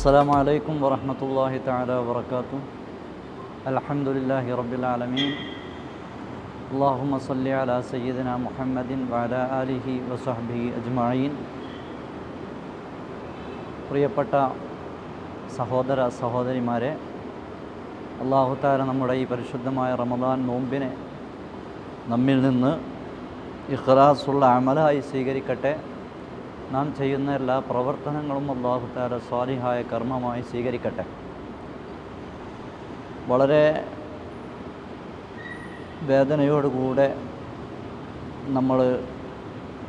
السلام عليكم ورحمة الله تعالى وبركاته الحمد لله رب العالمين اللهم صل على سيدنا محمد وعلى آله وصحبه أجمعين പ്രിയപ്പെട്ട സഹോദര സഹോദരിമാരെ അള്ളാഹുത്താര നമ്മുടെ ഈ പരിശുദ്ധമായ റമദാൻ നോമ്പിനെ നമ്മിൽ നിന്ന് ഇഖ്ലാസുള്ള അമലായി സ്വീകരിക്കട്ടെ നാം ചെയ്യുന്ന എല്ലാ പ്രവർത്തനങ്ങളും അള്ളാഹുത്താര സ്വാലിഹായ കർമ്മമായി സ്വീകരിക്കട്ടെ. വളരെ വേദനയോടുകൂടെ നമ്മൾ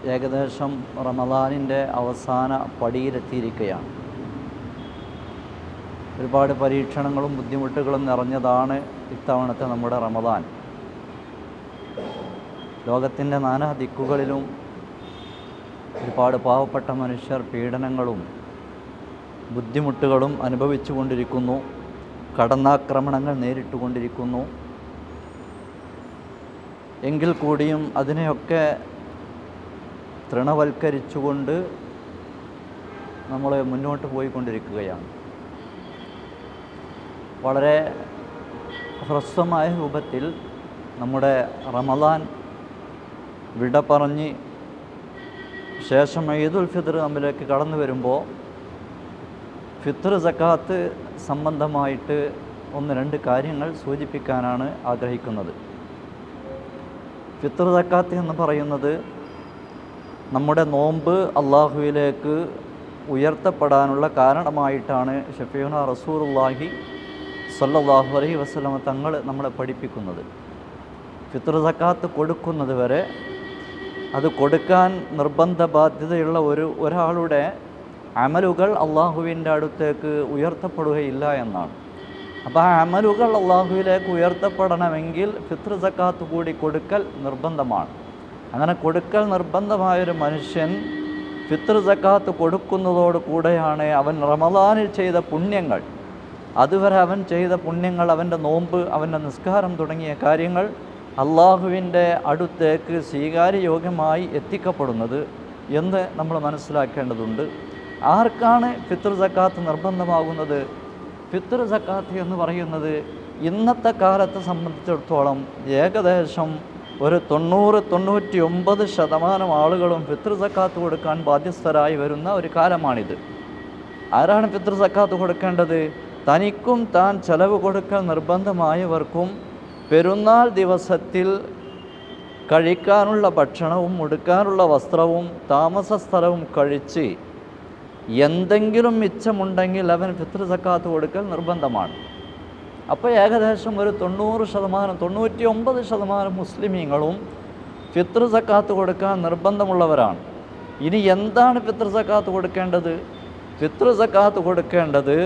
ഏകദേശം റമദാനിന്റെ അവസാന പടിയിലെത്തിയിരിക്കുകയാണ്. ഒരുപാട് പരീക്ഷണങ്ങളും ബുദ്ധിമുട്ടുകളും നിറഞ്ഞതാണ് ഇത്തവണത്തെ നമ്മുടെ റമദാൻ. ലോകത്തിന്റെ നാനാ ദിക്കുകളിലും ഒരുപാട് പാവപ്പെട്ട മനുഷ്യർ പീഡനങ്ങളും ബുദ്ധിമുട്ടുകളും അനുഭവിച്ചു കൊണ്ടിരിക്കുന്നു. കടന്നാക്രമണങ്ങൾ നേരിട്ടുകൊണ്ടിരിക്കുന്നു എങ്കിൽ കൂടിയും അതിനെയൊക്കെ തൃണവൽക്കരിച്ചുകൊണ്ട് നമ്മൾ മുന്നോട്ട് പോയിക്കൊണ്ടിരിക്കുകയാണ്. വളരെ ഹ്രസ്വമായ രൂപത്തിൽ നമ്മുടെ റമദാൻ വിട പറഞ്ഞ് ശേഷം ഈദുൽ ഫിത്ർ നമ്മിലേക്ക് കടന്നു വരുമ്പോൾ ഫിത്ർ സക്കാത്ത് സംബന്ധമായിട്ട് ഒന്ന് രണ്ട് കാര്യങ്ങൾ സൂചിപ്പിക്കാനാണ് ആഗ്രഹിക്കുന്നത്. ഫിത്ർ സക്കാത്ത് എന്ന് പറയുന്നത് നമ്മുടെ നോമ്പ് അള്ളാഹുവിലേക്ക് ഉയർത്തപ്പെടാനുള്ള കാരണമായിട്ടാണ് ഷഫീന റസൂറുല്ലാഹി സല്ലാഹു അലൈഹി വസ്ലമ തങ്ങൾ നമ്മളെ പഠിപ്പിക്കുന്നത്. ഫിത്ർ സക്കാത്ത് കൊടുക്കുന്നത് വരെ അത് കൊടുക്കാൻ നിർബന്ധ ബാധ്യതയുള്ള ഒരു ഒരാളുടെ അമലുകൾ അള്ളാഹുവിന്റെ അടുത്തേക്ക് ഉയർത്തപ്പെടുകയില്ല എന്നാണ്. അപ്പോൾ ആ അമലുകൾ അള്ളാഹുവിലേക്ക് ഉയർത്തപ്പെടണമെങ്കിൽ ഫിത്ര സക്കാത്ത് കൂടി കൊടുക്കൽ നിർബന്ധമാണ്. അങ്ങനെ കൊടുക്കൽ നിർബന്ധമായൊരു മനുഷ്യൻ ഫിത്ര സക്കാത്ത് കൊടുക്കുന്നതോട് കൂടെയാണ് അവൻ റമദാനിൽ ചെയ്ത പുണ്യങ്ങൾ. അതുവരെ അവൻ ചെയ്ത പുണ്യങ്ങൾ അവന്റെ നോമ്പ് അവന്റെ നിസ്കാരം തുടങ്ങിയ കാര്യങ്ങൾ അള്ളാഹുവിന്റെ അടുത്തേക്ക് സ്വീകാര്യയോഗ്യമായി എത്തിക്കപ്പെടുന്നത് എന്ന് നമ്മൾ മനസ്സിലാക്കേണ്ടതുണ്ട്. ആർക്കാണ് ഫിത്ർ സക്കാത്ത് നിർബന്ധമാകുന്നത്? ഫിത്ർ സക്കാത്ത് എന്ന് പറയുന്നത് ഇന്നത്തെ കാലത്തെ സംബന്ധിച്ചിടത്തോളം ഏകദേശം ഒരു തൊണ്ണൂറ് തൊണ്ണൂറ്റി ഒമ്പത് ശതമാനം ആളുകളും ഫിത്ർ സക്കാത്ത് കൊടുക്കാൻ ബാധ്യസ്ഥരായി വരുന്ന ഒരു കാലമാണിത്. ആരാണ് ഫിത്ർ സക്കാത്ത് കൊടുക്കേണ്ടത്? തനിക്കും താൻ ചെലവ് കൊടുക്കൽ നിർബന്ധമായവർക്കും പെരുന്നാൾ ദിവസത്തിൽ കഴിക്കാനുള്ള ഭക്ഷണവും ഉടുക്കാനുള്ള വസ്ത്രവും താമസ സ്ഥലവും കഴിച്ച് എന്തെങ്കിലും മിച്ചമുണ്ടെങ്കിൽ അവൻ ഫിത്ർ സക്കാത്ത് കൊടുക്കൽ നിർബന്ധമാണ്. അപ്പോൾ ഏകദേശം ഒരു തൊണ്ണൂറ് ശതമാനം തൊണ്ണൂറ്റി ഒമ്പത് ശതമാനം മുസ്ലിമീങ്ങളും ഫിത്ർ സക്കാത്ത് കൊടുക്കാൻ നിർബന്ധമുള്ളവരാണ്. ഇനി എന്താണ് ഫിത്ർ സക്കാത്ത് കൊടുക്കേണ്ടത്? ഫിത്ർ സക്കാത്ത് കൊടുക്കേണ്ടത്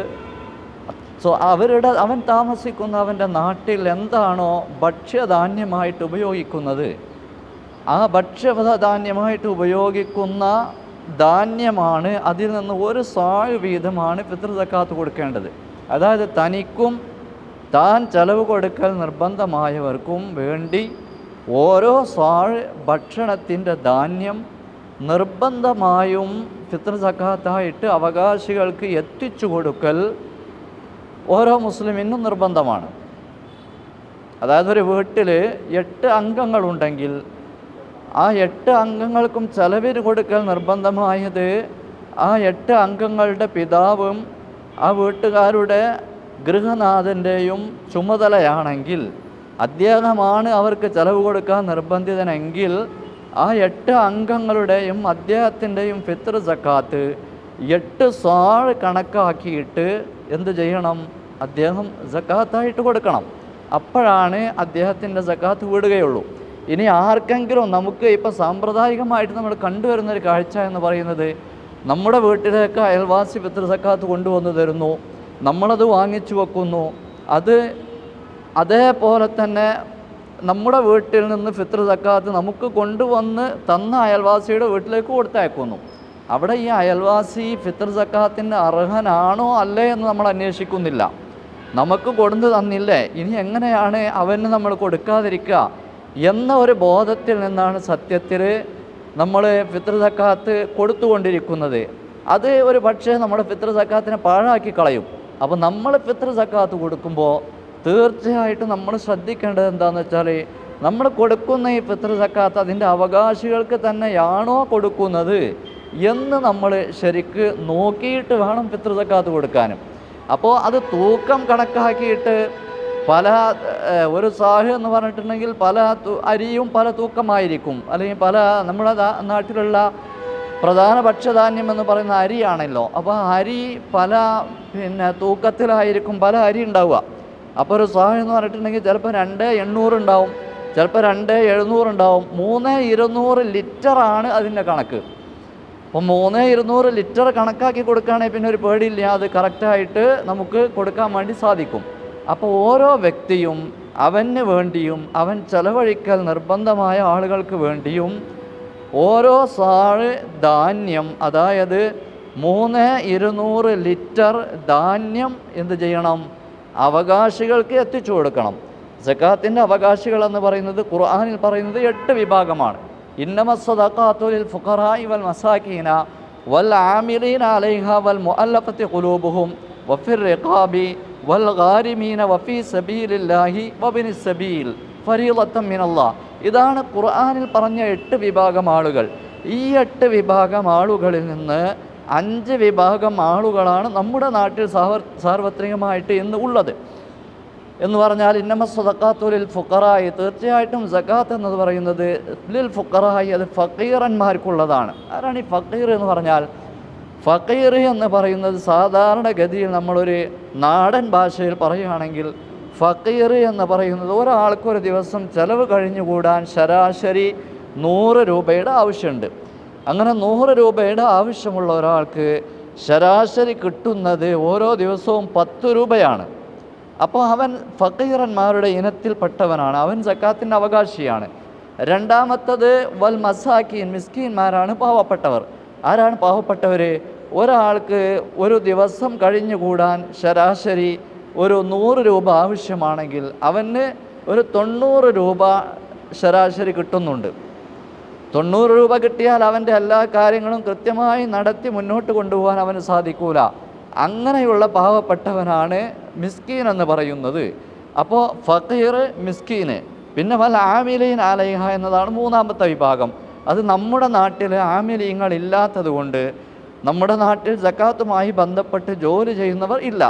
സോ അവരുടെ അവൻ താമസിക്കുന്ന അവന്റെ നാട്ടിൽ എന്താണോ ഭക്ഷ്യധാന്യമായിട്ട് ഉപയോഗിക്കുന്നത്. ആ ഭക്ഷ്യധാന്യമായിട്ട് ഉപയോഗിക്കുന്ന ധാന്യമാണ് അതിൽ നിന്ന് ഒരു സാഴ് വീതമാണ് പിതൃതക്കാത്ത് കൊടുക്കേണ്ടത്. അതായത് തനിക്കും താൻ ചെലവ് കൊടുക്കൽ നിർബന്ധമായവർക്കും വേണ്ടി ഓരോ സാഴ് ഭക്ഷണത്തിന്റെ ധാന്യം നിർബന്ധമായും ഫിത്ർ സക്കാത്തായിട്ട് അവകാശികൾക്ക് എത്തിച്ചു കൊടുക്കൽ ഓരോ മുസ്ലിമിനും നിർബന്ധമാണ്. അതായത് ഒരു വീട്ടിൽ എട്ട് അംഗങ്ങളുണ്ടെങ്കിൽ ആ എട്ട് അംഗങ്ങൾക്കും ചെലവിൽ കൊടുക്കൽ നിർബന്ധമായത് ആ എട്ട് അംഗങ്ങളുടെ പിതാവും ആ വീട്ടുകാരുടെ ഗൃഹനാഥന്റെയും ചുമതലയാണെങ്കിൽ അദ്ദേഹമാണ് അവർക്ക് ചെലവ് കൊടുക്കാൻ നിർബന്ധിതനെങ്കിൽ ആ എട്ട് അംഗങ്ങളുടെയും അദ്ദേഹത്തിന്റെയും ഫിത്ർ സക്കാത്ത് എട്ട് സാൾ കണക്കാക്കിയിട്ട് എന്ത് ചെയ്യണം? അദ്ദേഹം ജക്കാത്തായിട്ട് കൊടുക്കണം. അപ്പോഴാണ് അദ്ദേഹത്തിന്റെ ജക്കാത്ത് വിടുകയുള്ളൂ. ഇനി ആർക്കെങ്കിലും നമുക്ക് ഇപ്പോൾ സാമ്പ്രദായികമായിട്ട് നമ്മൾ കണ്ടുവരുന്ന ഒരു കാഴ്ച എന്ന് പറയുന്നത് നമ്മുടെ വീട്ടിലേക്ക് അയൽവാസി പിതൃ സക്കാത്ത് കൊണ്ടുവന്നു തരുന്നു. നമ്മളത് വാങ്ങിച്ചു വെക്കുന്നു. അത് അതേപോലെ തന്നെ നമ്മുടെ വീട്ടിൽ നിന്ന് ഫിത്ര സക്കാത്ത് നമുക്ക് കൊണ്ടുവന്ന് തന്ന അയൽവാസിയുടെ വീട്ടിലേക്ക് കൊടുത്തയക്കുന്നു. അവിടെ ഈ അയൽവാസി ഫിത്ര സക്കാത്തിന്റെ അർഹനാണോ അല്ലേ എന്ന് നമ്മൾ അന്വേഷിക്കുന്നില്ല. നമുക്ക് കൊടുന്നു തന്നില്ലേ? ഇനി എങ്ങനെയാണ് അവന് നമ്മൾ കൊടുക്കാതിരിക്കുക? എന്ന ഒരു ബോധത്തിൽ നിന്നാണ് സത്യത്തിൽ നമ്മൾ ഫിത്ർ സക്കാത്ത് കൊടുത്തുകൊണ്ടിരിക്കുന്നത്. അത് ഒരു പക്ഷേ നമ്മുടെ പിതൃതക്കാത്തിനെ പാഴാക്കി കളയും. അപ്പോൾ നമ്മൾ പിതൃതക്കാത്ത് കൊടുക്കുമ്പോൾ തീർച്ചയായിട്ടും നമ്മൾ ശ്രദ്ധിക്കേണ്ടത് എന്താണെന്ന് വെച്ചാൽ നമ്മൾ കൊടുക്കുന്ന ഈ പിതൃതക്കാത്ത് അതിന്റെ അവകാശികൾക്ക് തന്നെയാണോ കൊടുക്കുന്നത് എന്ന് നമ്മൾ ശരിക്ക് നോക്കിയിട്ട് വേണം പിതൃതക്കാത്ത് കൊടുക്കാനും. അപ്പോൾ അത് തൂക്കം കണക്കാക്കിയിട്ട് പല ഒരു സാഹ് എന്ന് പറഞ്ഞിട്ടുണ്ടെങ്കിൽ പല അരിയും പല തൂക്കമായിരിക്കും. അല്ലെങ്കിൽ പല നമ്മുടെ നാട്ടിലുള്ള പ്രധാന ഭക്ഷ്യധാന്യം എന്ന് പറയുന്ന അരിയാണല്ലോ. അപ്പോൾ അരി പല പിന്നെ തൂക്കത്തിലായിരിക്കും പല അരി ഉണ്ടാവുക. അപ്പോൾ ഒരു സാഹ് എന്ന് പറഞ്ഞിട്ടുണ്ടെങ്കിൽ ചിലപ്പോൾ രണ്ട് എണ്ണൂറ് ഉണ്ടാവും. ചിലപ്പോൾ രണ്ട് എഴുന്നൂറ് ഉണ്ടാവും. മൂന്ന് ഇരുന്നൂറ് ലിറ്ററാണ് അതിന്റെ കണക്ക്. അപ്പോൾ മൂന്ന് ഇരുന്നൂറ് ലിറ്റർ കണക്കാക്കി കൊടുക്കുകയാണെങ്കിൽ പിന്നെ ഒരു പേടിയില്ല. അത് കറക്റ്റായിട്ട് നമുക്ക് കൊടുക്കാൻ വേണ്ടി സാധിക്കും. അപ്പോൾ ഓരോ വ്യക്തിയും അവന് വേണ്ടിയും അവൻ ചെലവഴിക്കൽ നിർബന്ധമായ ആളുകൾക്ക് വേണ്ടിയും ഓരോ സാഴ് ധാന്യം അതായത് മൂന്ന് ഇരുന്നൂറ് ലിറ്റർ ധാന്യം എന്ത് ചെയ്യണം? അവകാശികൾക്ക് എത്തിച്ചു കൊടുക്കണം. സക്കാത്തിന്റെ അവകാശികൾ എന്ന് പറയുന്നത് ഖുർആാനിൽ പറയുന്നത് എട്ട് വിഭാഗമാണ്. വൽ വൽ അലൈഹ വൽ മുഅല്ലഫത്തി വൽ ഗാരിമീന സബീലില്ലാഹി വബിനി സബീൽ ഇതാണ് ഖുർആാനിൽ പറഞ്ഞ എട്ട് വിഭാഗം ആളുകൾ. ഈ എട്ട് വിഭാഗം ആളുകളിൽ നിന്ന് അഞ്ച് വിഭാഗം ആളുകളാണ് നമ്മുടെ നാട്ടിൽ സാർവ സാർവത്രികമായിട്ട് ഇന്ന് ഉള്ളത്. എന്ന് പറഞ്ഞാൽ ഇന്നമ സ്വതക്കാത്തുലിൽ ഫുക്കറായി തീർച്ചയായിട്ടും സക്കാത്ത് എന്നത് പറയുന്നത് ലിൽ ഫുക്കറായി അത് ഫക്കീറന്മാർക്കുള്ളതാണ് ആരാണ് ഈ ഫക്കീർ എന്ന് പറഞ്ഞാൽ? ഫക്കീർ എന്ന് പറയുന്നത് സാധാരണഗതിയിൽ നമ്മളൊരു നാടൻ ഭാഷയിൽ പറയുകയാണെങ്കിൽ ഫക്കീർ എന്ന് പറയുന്നത് ഒരാൾക്കൊരു ദിവസം ചെലവ് കഴിഞ്ഞുകൂടാൻ ശരാശരി നൂറ് രൂപയുടെ ആവശ്യമുണ്ട്. അങ്ങനെ നൂറ് രൂപയുടെ ആവശ്യമുള്ള ഒരാൾക്ക് ശരാശരി കിട്ടുന്നത് ഓരോ ദിവസവും പത്ത് രൂപയാണ്. അപ്പോൾ അവൻ ഫക്കീറന്മാരുടെ ഇനത്തിൽപ്പെട്ടവനാണ് അവൻ സക്കാത്തിന്റെ അവകാശിയാണ്. രണ്ടാമത്തത് വൽ മസാക്കീൻ മിസ്കീന്മാരാണ് പാവപ്പെട്ടവർ. ആരാണ് പാവപ്പെട്ടവർ ഒരാൾക്ക് ഒരു ദിവസം കഴിഞ്ഞുകൂടാൻ ശരാശരി ഒരു നൂറ് രൂപ ആവശ്യമാണെങ്കിൽ അവന് ഒരു തൊണ്ണൂറ് രൂപ ശരാശരി കിട്ടുന്നുണ്ട്. തൊണ്ണൂറ് രൂപ കിട്ടിയാൽ അവന്റെ എല്ലാ കാര്യങ്ങളും കൃത്യമായി നടത്തി മുന്നോട്ട് കൊണ്ടുപോകാൻ അവന് സാധിക്കൂല. അങ്ങനെയുള്ള പാവപ്പെട്ടവനാണ് മിസ്കീൻ എന്ന് പറയുന്നത്. അപ്പോൾ ഫക്കീർ മിസ്കീന്. പിന്നെ വല്ല ആമിലീൻ ആലയഹ എന്നതാണ് മൂന്നാമത്തെ വിഭാഗം. അത് നമ്മുടെ നാട്ടിൽ ആമിലീങ്ങൾ ഇല്ലാത്തത് കൊണ്ട് നമ്മുടെ നാട്ടിൽ ജക്കാത്തുമായി ബന്ധപ്പെട്ട് ജോലി ചെയ്യുന്നവർ ഇല്ല.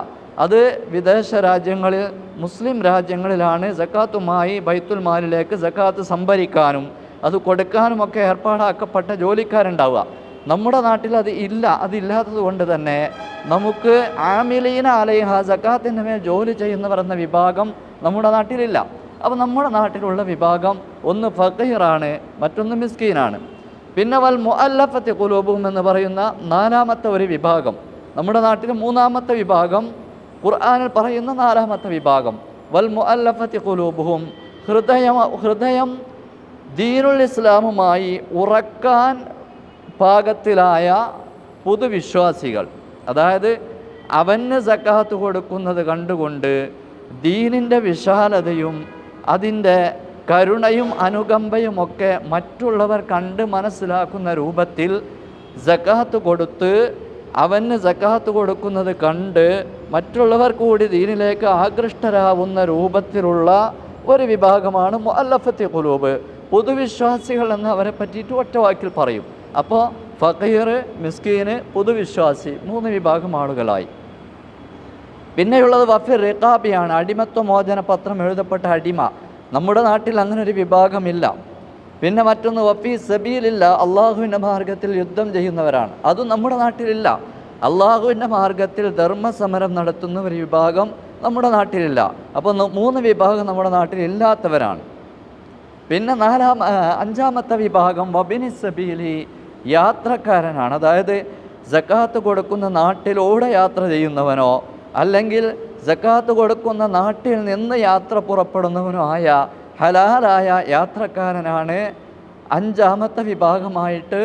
അത് വിദേശ രാജ്യങ്ങളിൽ മുസ്ലിം രാജ്യങ്ങളിലാണ് ജക്കാത്തുമായി ബൈത്തുൽ മാലിലേക്ക് ജക്കാത്ത് സംഭരിക്കാനും അത് കൊടുക്കാനുമൊക്കെ ഏർപ്പാടാക്കപ്പെട്ട ജോലിക്കാരുണ്ടാവുക. നമ്മുടെ നാട്ടിൽ അത് ഇല്ല അതില്ലാത്തത് കൊണ്ട് തന്നെ നമുക്ക് ആമിലീന അലൈഹ സക്കാത്തിന്റെ മേൽ ജോലി ചെയ്യുന്നവർ എന്ന വിഭാഗം നമ്മുടെ നാട്ടിലില്ല. അപ്പോൾ നമ്മുടെ നാട്ടിലുള്ള വിഭാഗം ഒന്ന് ഫക്കീറാണ് മറ്റൊന്ന് മിസ്കീനാണ്. പിന്നെ വൽ മുഅല്ലഫത്തെ കുലൂബും എന്ന് പറയുന്ന നാലാമത്തെ ഒരു വിഭാഗം. നമ്മുടെ നാട്ടിൽ മൂന്നാമത്തെ വിഭാഗം ഖുർആനിൽ പറയുന്ന നാലാമത്തെ വിഭാഗം. വൽ മുഅല്ലഫത്തി കുലൂബും ഹൃദയം ഹൃദയം ദീനുൽ ഇസ്ലാമുമായി ഉറക്കാൻ പാകത്തിലായ പുതുവിശ്വാസികൾ. അതായത് അവന് സക്കാത്ത് കൊടുക്കുന്നത് കണ്ടുകൊണ്ട് ദീനിന്റെ വിശാലതയും അതിന്റെ കരുണയും അനുകമ്പയും ഒക്കെ മറ്റുള്ളവർ കണ്ട് മനസ്സിലാക്കുന്ന രൂപത്തിൽ സക്കാത്ത് കൊടുത്ത് അവന് സക്കാത്ത് കൊടുക്കുന്നത് കണ്ട് മറ്റുള്ളവർ കൂടി ദീനിലേക്ക് ആകൃഷ്ടരാവുന്ന രൂപത്തിലുള്ള ഒരു വിഭാഗമാണ് മുല്ലഫത്തെ കുലൂബ് പൊതുവിശ്വാസികൾ എന്ന് അവരെ പറ്റിയിട്ട് ഒറ്റ വാക്കിൽ പറയും. അപ്പോൾ ഫക്കീർ മിസ്കീന് പൊതുവിശ്വാസി മൂന്ന് വിഭാഗം ആളുകളായി. പിന്നെയുള്ളത് വഫിർ റിഖാബിയാണ്. അടിമത്വ മോചന പത്രം എഴുതപ്പെട്ട അടിമ. നമ്മുടെ നാട്ടിൽ അങ്ങനൊരു വിഭാഗമില്ല. പിന്നെ മറ്റൊന്ന് വഫി സബീലില്ല. അള്ളാഹുവിന്റെ മാർഗത്തിൽ യുദ്ധം ചെയ്യുന്നവരാണ്. അതും നമ്മുടെ നാട്ടിലില്ല. അള്ളാഹുവിന്റെ മാർഗത്തിൽ ധർമ്മസമരം നടത്തുന്ന ഒരു വിഭാഗം നമ്മുടെ നാട്ടിലില്ല. അപ്പോൾ മൂന്ന് വിഭാഗം നമ്മുടെ നാട്ടിൽ ഇല്ലാത്തവരാണ്. പിന്നെ നാലാം അഞ്ചാമത്തെ വിഭാഗം വബിനി സബീലി. യാത്രക്കാരനാണ്. അതായത് ജക്കാത്ത് കൊടുക്കുന്ന നാട്ടിലൂടെ യാത്ര ചെയ്യുന്നവനോ അല്ലെങ്കിൽ ജക്കാത്ത് കൊടുക്കുന്ന നാട്ടിൽ നിന്ന് യാത്ര പുറപ്പെടുന്നവനോ ആയ ഹലാലായ യാത്രക്കാരനാണ്. അഞ്ചാമത്തെ വിഭാഗമായിട്ട്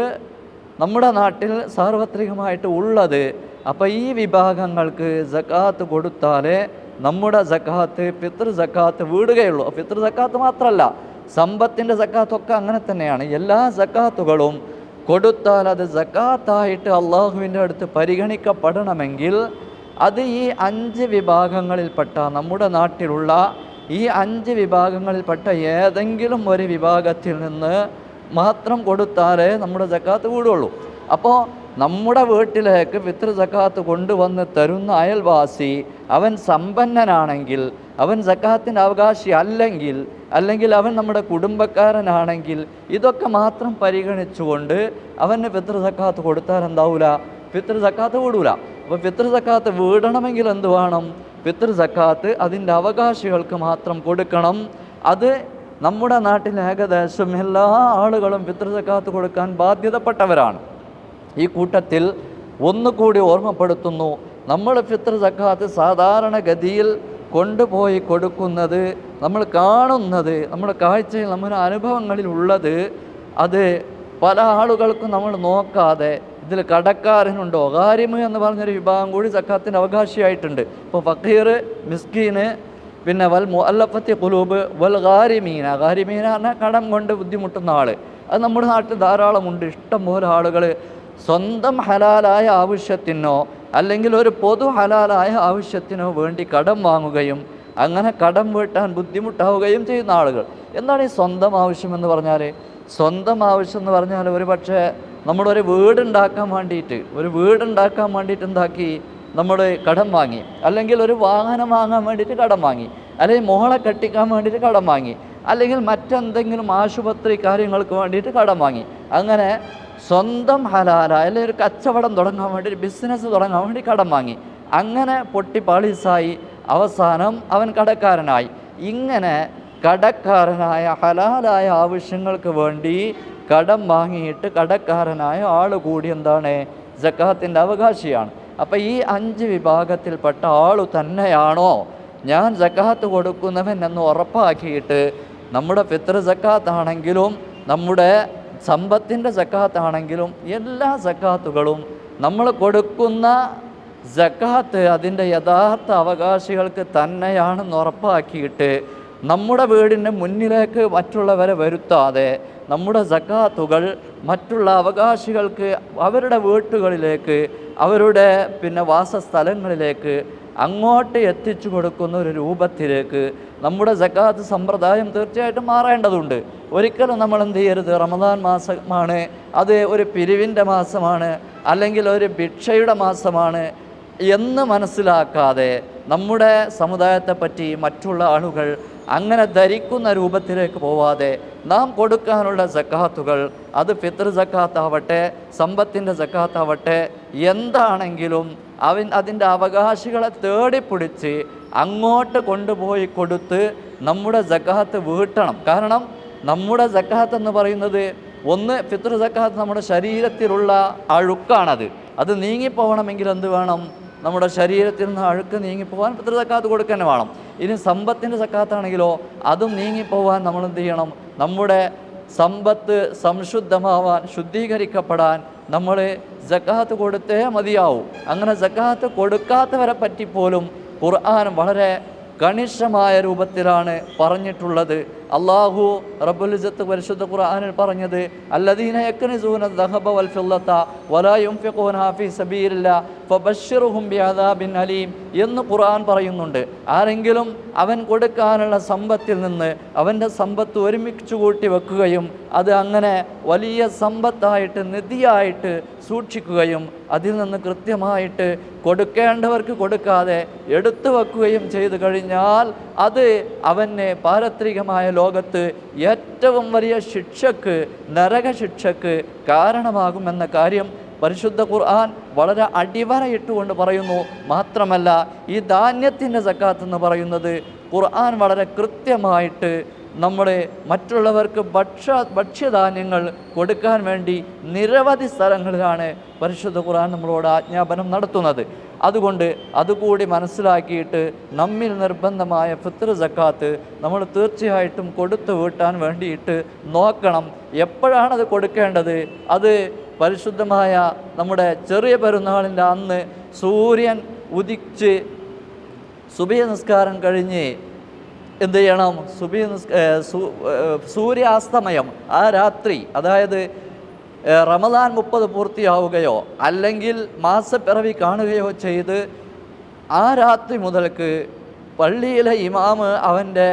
നമ്മുടെ നാട്ടിൽ സാർവത്രികമായിട്ട് ഉള്ളത്. അപ്പോൾ ഈ വിഭാഗങ്ങൾക്ക് ജക്കാത്ത് കൊടുത്താലേ നമ്മുടെ ജക്കാത്ത് പിതൃ ജക്കാത്ത് വീടുകയുള്ളൂ. പിതൃ ജക്കാത്ത് മാത്രമല്ല സമ്പത്തിന്റെ ജക്കാത്തൊക്കെ അങ്ങനെ തന്നെയാണ്. എല്ലാ ജക്കാത്തുകളും കൊടുത്താൽ അത് ജക്കാത്തായിട്ട് അള്ളാഹുവിന്റെ അടുത്ത് പരിഗണിക്കപ്പെടണമെങ്കിൽ അത് ഈ അഞ്ച് വിഭാഗങ്ങളിൽപ്പെട്ട നമ്മുടെ നാട്ടിലുള്ള ഈ അഞ്ച് വിഭാഗങ്ങളിൽപ്പെട്ട ഏതെങ്കിലും ഒരു വിഭാഗത്തിൽ നിന്ന് മാത്രം കൊടുത്താലേ നമ്മുടെ ജക്കാത്ത് കൂടുള്ളൂ. അപ്പോൾ നമ്മുടെ വീട്ടിലേക്ക് പിതൃ ജക്കാത്ത് കൊണ്ടുവന്ന് തരുന്ന അയൽവാസി അവൻ സമ്പന്നനാണെങ്കിൽ അവൻ സക്കാത്തിന്റെ അവകാശി അല്ലെങ്കിൽ അല്ലെങ്കിൽ അവൻ നമ്മുടെ കുടുംബക്കാരനാണെങ്കിൽ ഇതൊക്കെ മാത്രം പരിഗണിച്ചുകൊണ്ട് അവന് പിതൃ സക്കാത്ത് കൊടുത്താൽ എന്താവൂല? പിതൃ സക്കാത്ത് കൂടൂല അപ്പോൾ പിതൃ സക്കാത്ത് വീടണമെങ്കിൽ എന്ത് വേണം? പിതൃ സക്കാത്ത് അതിന്റെ അവകാശികൾക്ക് മാത്രം കൊടുക്കണം. അത് നമ്മുടെ നാട്ടിൽ ഏകദേശം എല്ലാ ആളുകളും പിതൃ സക്കാത്ത് കൊടുക്കാൻ ബാധ്യതപ്പെട്ടവരാണ്. ഈ കൂട്ടത്തിൽ ഒന്നുകൂടി ഓർമ്മപ്പെടുത്തുന്നു. നമ്മൾ ഫിത്ർ സക്കാത്ത് സാധാരണഗതിയിൽ കൊണ്ടുപോയി കൊടുക്കുന്നത് നമ്മൾ കാണുന്നത് നമ്മുടെ കാഴ്ചയിൽ നമ്മുടെ അനുഭവങ്ങളിൽ ഉള്ളത് അത് പല ആളുകൾക്കും നമ്മൾ നോക്കാതെ ഇതിൽ കടക്കാരനുണ്ടോ? ഗാരിമ് എന്ന് പറഞ്ഞൊരു വിഭാഗം കൂടി സക്കാത്തിന്റെ അവകാശിയായിട്ടുണ്ട്. ഇപ്പോൾ ഫക്കീർ മിസ്കീന് പിന്നെ വൽ മുഅല്ലഫത്തി കുലൂബ് വൽ ഗാരിമീന. ഗാരിമീന പറഞ്ഞാൽ കടം കൊണ്ട് ബുദ്ധിമുട്ടുന്ന ആൾ. അത് നമ്മുടെ നാട്ടിൽ ധാരാളമുണ്ട്. ഇഷ്ടം പോലെ ആളുകൾ സ്വന്തം ഹലാലായ ആവശ്യത്തിനോ അല്ലെങ്കിൽ ഒരു പൊതു ഹലാലായ ആവശ്യത്തിനോ വേണ്ടി കടം വാങ്ങുകയും അങ്ങനെ കടം വീട്ടാൻ ബുദ്ധിമുട്ടാവുകയും ചെയ്യുന്ന ആളുകൾ. എന്താണ് ഈ സ്വന്തം ആവശ്യം എന്ന് പറഞ്ഞാൽ സ്വന്തം ആവശ്യം എന്ന് പറഞ്ഞാൽ ഒരു പക്ഷേ നമ്മളൊരു വീടുണ്ടാക്കാൻ വേണ്ടിയിട്ട് ഒരു വീടുണ്ടാക്കാൻ വേണ്ടിയിട്ട് എന്താക്കി? നമ്മൾ കടം വാങ്ങി. അല്ലെങ്കിൽ ഒരു വാഹനം വാങ്ങാൻ വേണ്ടിയിട്ട് കടം വാങ്ങി. അല്ലെങ്കിൽ മോളെ കെട്ടിക്കാൻ വേണ്ടിയിട്ട് കടം വാങ്ങി. അല്ലെങ്കിൽ മറ്റെന്തെങ്കിലും ആശുപത്രി കാര്യങ്ങൾക്ക് വേണ്ടിയിട്ട് കടം വാങ്ങി. അങ്ങനെ സ്വന്തം ഹലാല അല്ലെങ്കിൽ ഒരു കച്ചവടം തുടങ്ങാൻ വേണ്ടി ഒരു ബിസിനസ് തുടങ്ങാൻ വേണ്ടി കടം വാങ്ങി. അങ്ങനെ പൊട്ടി പാളീസായി. അവസാനം അവൻ കടക്കാരനായി. ഇങ്ങനെ കടക്കാരനായ ഹലാലായ ആവശ്യങ്ങൾക്ക് വേണ്ടി കടം വാങ്ങിയിട്ട് കടക്കാരനായ ആൾ കൂടി എന്താണ്? ജക്കാത്തിന്റെ അവകാശിയാണ്. അപ്പം ഈ അഞ്ച് വിഭാഗത്തിൽപ്പെട്ട ആൾ തന്നെയാണോ? ഞാൻ ജക്കാത്ത് കൊടുക്കുന്നവൻ എന്ന് ഉറപ്പാക്കിയിട്ട് നമ്മുടെ പിതൃ ജക്കാത്താണെങ്കിലും നമ്മുടെ സമ്പത്തിന്റെ ജക്കാത്താണെങ്കിലും എല്ലാ ജക്കാത്തുകളും നമ്മൾ കൊടുക്കുന്ന ജക്കാത്ത് അതിന്റെ യഥാർത്ഥ അവകാശികൾക്ക് തന്നെയാണെന്ന് ഉറപ്പാക്കിയിട്ട് നമ്മുടെ വീടിന് മുന്നിലേക്ക് മറ്റുള്ളവരെ വരുത്താതെ നമ്മുടെ ജക്കാത്തുകൾ മറ്റുള്ള അവകാശികൾക്ക് അവരുടെ വീട്ടുകളിലേക്ക് അവരുടെ പിന്നെ വാസസ്ഥലങ്ങളിലേക്ക് അങ്ങോട്ട് എത്തിച്ചു കൊടുക്കുന്ന ഒരു രൂപത്തിലേക്ക് നമ്മുടെ ജക്കാത്ത് സമ്പ്രദായം തീർച്ചയായിട്ടും മാറേണ്ടതുണ്ട്. ഒരിക്കലും നമ്മൾ എന്ത് ചെയ്യരുത്? റമദാൻ മാസമാണ് അത് ഒരു പിരിവിന്റെ മാസമാണ് അല്ലെങ്കിൽ ഒരു ഭിക്ഷയുടെ മാസമാണ് എന്ന് മനസ്സിലാക്കാതെ നമ്മുടെ സമുദായത്തെപ്പറ്റി മറ്റുള്ള ആളുകൾ അങ്ങനെ ധരിക്കുന്ന രൂപത്തിലേക്ക് പോവാതെ നാം കൊടുക്കാനുള്ള ജക്കാത്തുകൾ അത് ഫിത്ർ ജക്കാത്താവട്ടെ സമ്പത്തിന്റെ സക്കാത്താവട്ടെ എന്താണെങ്കിലും അവൻ അതിന്റെ അവകാശികളെ തേടിപ്പിടിച്ച് അങ്ങോട്ട് കൊണ്ടുപോയി കൊടുത്ത് നമ്മുടെ സക്കാത്ത് വീട്ടണം. കാരണം നമ്മുടെ സക്കാത്ത് എന്ന് പറയുന്നത് ഒന്ന് ഫിത്ർ സക്കാത്ത് നമ്മുടെ ശരീരത്തിലുള്ള അഴുക്കാണത്. അത് നീങ്ങിപ്പോകണമെങ്കിൽ എന്ത് വേണം? നമ്മുടെ ശരീരത്തിൽ നിന്ന് അഴുക്ക് നീങ്ങിപ്പോകാൻ പിതൃ സക്കാത്ത് കൊടുക്കാൻ വേണം. ഇനി സമ്പത്തിന്റെ സക്കാത്താണെങ്കിലോ അതും നീങ്ങിപ്പോവാൻ നമ്മൾ എന്ത് ചെയ്യണം? നമ്മുടെ സമ്പത്ത് സംശുദ്ധമാവാൻ ശുദ്ധീകരിക്കപ്പെടാൻ നമ്മൾ ജക്കാത്ത് കൊടുത്തേ മതിയാവും. അങ്ങനെ ജക്കാത്ത് കൊടുക്കാത്തവരെ പറ്റി പോലും ഖുർആൻ വളരെ കണിശമായ രൂപത്തിലാണ് പറഞ്ഞിട്ടുള്ളത്. അള്ളാഹു റബ്ബുലിസത്ത് പരിശുദ്ധ ഖുർആനിൽ പറഞ്ഞത് അല്ലദീന യക്നിസൂന ദഹബ വൽ ഫില്ലത വലാ യുൻഫിഖൂന ഫീ സബീലില്ല ഫബശ്ശിറുഹും ബിഅദാബിൻ അലീം എന്ന് ഖുർആൻ പറയുന്നുണ്ട്. ആരെങ്കിലും അവൻ കൊടുക്കാനുള്ള സമ്പത്തിൽ നിന്ന് അവന്റെ സമ്പത്ത് ഒരുമിച്ച് കൂട്ടി വെക്കുകയും അത് അങ്ങനെ വലിയ സമ്പത്തായിട്ട് നിധിയായിട്ട് സൂക്ഷിക്കുകയും അതിൽ നിന്ന് കൃത്യമായിട്ട് കൊടുക്കേണ്ടവർക്ക് കൊടുക്കാതെ എടുത്തു വെക്കുകയും ചെയ്തു കഴിഞ്ഞാൽ അത് അവനെ പാരത്രികമായ ലോകത്ത് ഏറ്റവും വലിയ ശിക്ഷക്ക് നരകശിക്ഷക്ക് കാരണമാകുമെന്ന കാര്യം പരിശുദ്ധ ഖുർആൻ വളരെ അടിവരയിട്ടുകൊണ്ട് പറയുന്നു. മാത്രമല്ല ഈ ധാന്യത്തിന്റെ സക്കാത്ത് എന്ന് പറയുന്നത് ഖുർആൻ വളരെ കൃത്യമായിട്ട് നമ്മുടെ മറ്റുള്ളവർക്ക് ഭക്ഷ ഭക്ഷ്യധാന്യങ്ങൾ കൊടുക്കാൻ വേണ്ടി നിരവധി സ്ഥലങ്ങളിലാണ് പരിശുദ്ധ ഖുർആൻ നമ്മളോട് ആജ്ഞാപനം നടത്തുന്നത്. അതുകൊണ്ട് അതുകൂടി മനസ്സിലാക്കിയിട്ട് നമ്മിൽ നിർബന്ധമായ ഫിത്ർ ജക്കാത്ത് നമ്മൾ തീർച്ചയായിട്ടും കൊടുത്തു വീട്ടാൻ വേണ്ടിയിട്ട് നോക്കണം. എപ്പോഴാണത് കൊടുക്കേണ്ടത്? അത് പരിശുദ്ധമായ നമ്മുടെ ചെറിയ പെരുന്നാളിന്റെ അന്ന് സൂര്യൻ ഉദിച്ച് സുബിയ നിസ്കാരം കഴിഞ്ഞ് എന്ത് ചെയ്യണം? സുബിയ നിസ് സൂര്യാസ്തമയം ആ രാത്രി അതായത് റമദാൻ മുപ്പത് പൂർത്തിയാവുകയോ അല്ലെങ്കിൽ മാസപ്പിറവി കാണുകയോ ചെയ്ത് ആ രാത്രി മുതൽക്ക് പള്ളിയിലെ ഇമാമ് അവന്റെ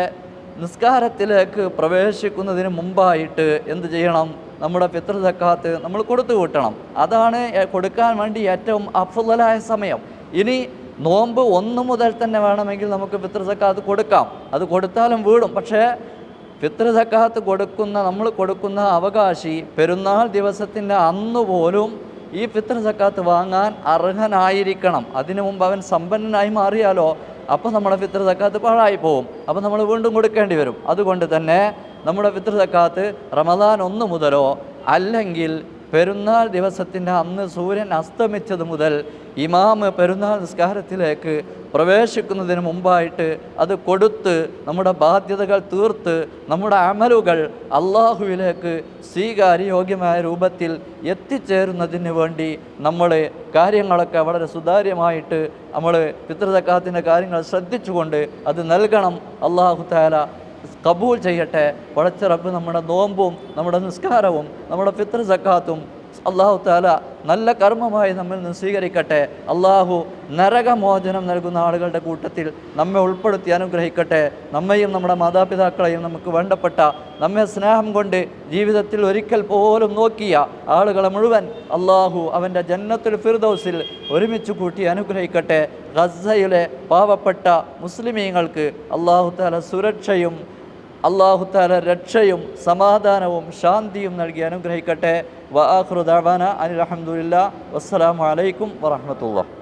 നിസ്കാരത്തിലേക്ക് പ്രവേശിക്കുന്നതിന് മുമ്പായിട്ട് എന്ത് ചെയ്യണം? നമ്മുടെ പിതൃ സക്കാത്ത് നമ്മൾ കൊടുത്തു കൂട്ടണം. അതാണ് കൊടുക്കാൻ വേണ്ടി ഏറ്റവും അഫുതലായ സമയം. ഇനി നോമ്പ് ഒന്ന് മുതൽ തന്നെ വേണമെങ്കിൽ നമുക്ക് പിതൃ സക്കാത്ത് കൊടുക്കാം. അത് കൊടുത്താലും വീടും. പക്ഷേ ഫിത്ര സക്കാത്ത് കൊടുക്കുന്ന നമ്മൾ കൊടുക്കുന്ന അവകാശി പെരുന്നാൾ ദിവസത്തിന്റെ അന്ന് പോലും ഈ ഫിത്ര സക്കാത്ത് വാങ്ങാൻ അർഹനായിരിക്കണം. അതിനു മുമ്പ് അവൻ സമ്പന്നനായി മാറിയാലോ? അപ്പോൾ നമ്മുടെ ഫിത്ര സക്കാത്ത് പാഴായി പോവും അപ്പോൾ നമ്മൾ വീണ്ടും കൊടുക്കേണ്ടി വരും. അതുകൊണ്ട് തന്നെ നമ്മുടെ ഫിത്ര സക്കാത്ത് റമദാൻ ഒന്ന് മുതലോ അല്ലെങ്കിൽ പെരുന്നാൾ ദിവസത്തിന്റെ അന്ന് സൂര്യൻ അസ്തമിച്ചത് മുതൽ ഇമാമ് പെരുന്നാൾ നിസ്കാരത്തിലേക്ക് പ്രവേശിക്കുന്നതിന് മുമ്പായിട്ട് അത് കൊടുത്ത് നമ്മുടെ ബാധ്യതകൾ തീർത്ത് നമ്മുടെ അമലുകൾ അള്ളാഹുവിലേക്ക് സ്വീകാര്യയോഗ്യമായ രൂപത്തിൽ എത്തിച്ചേരുന്നതിന് വേണ്ടി നമ്മൾ കാര്യങ്ങളൊക്കെ വളരെ സുതാര്യമായിട്ട് നമ്മൾ പിതൃതക്കാത്തിന്റെ കാര്യങ്ങൾ ശ്രദ്ധിച്ചുകൊണ്ട് അത് നൽകണം. അള്ളാഹു താല കബൂൽ ചെയ്യട്ടെ. പടച്ച റബ്ബ് നമ്മുടെ നോമ്പും നമ്മുടെ നിസ്കാരവും നമ്മുടെ ഫിത്ര സക്കാത്തും അള്ളാഹു താല നല്ല കർമ്മമായി നമ്മിൽ നിന്ന് സ്വീകരിക്കട്ടെ. അള്ളാഹു നരകമോചനം നൽകുന്ന ആളുകളുടെ കൂട്ടത്തിൽ നമ്മെ ഉൾപ്പെടുത്തി അനുഗ്രഹിക്കട്ടെ. നമ്മയും നമ്മുടെ മാതാപിതാക്കളെയും നമുക്ക് വേണ്ടപ്പെട്ട നമ്മെ സ്നേഹം കൊണ്ട് ജീവിതത്തിൽ ഒരിക്കൽ പോലും നോക്കിയ ആളുകളെ മുഴുവൻ അള്ളാഹു അവന്റെ ജന്നത്തുൽ ഫിർദൗസിൽ ഒരുമിച്ച് കൂട്ടി അനുഗ്രഹിക്കട്ടെ. ഗസയിലെ പാവപ്പെട്ട മുസ്ലിമീങ്ങൾക്ക് അള്ളാഹു താല സുരക്ഷയും അള്ളാഹുത്താല രക്ഷയും സമാധാനവും ശാന്തിയും നൽകി അനുഗ്രഹിക്കട്ടെ. വ ആഖിറു ദഅവാന അനിൽ അഹമ്മദില്ല വസ്സലാമലൈക്കും അലൈക്കും വറഹ്മത്തുള്ളാഹി.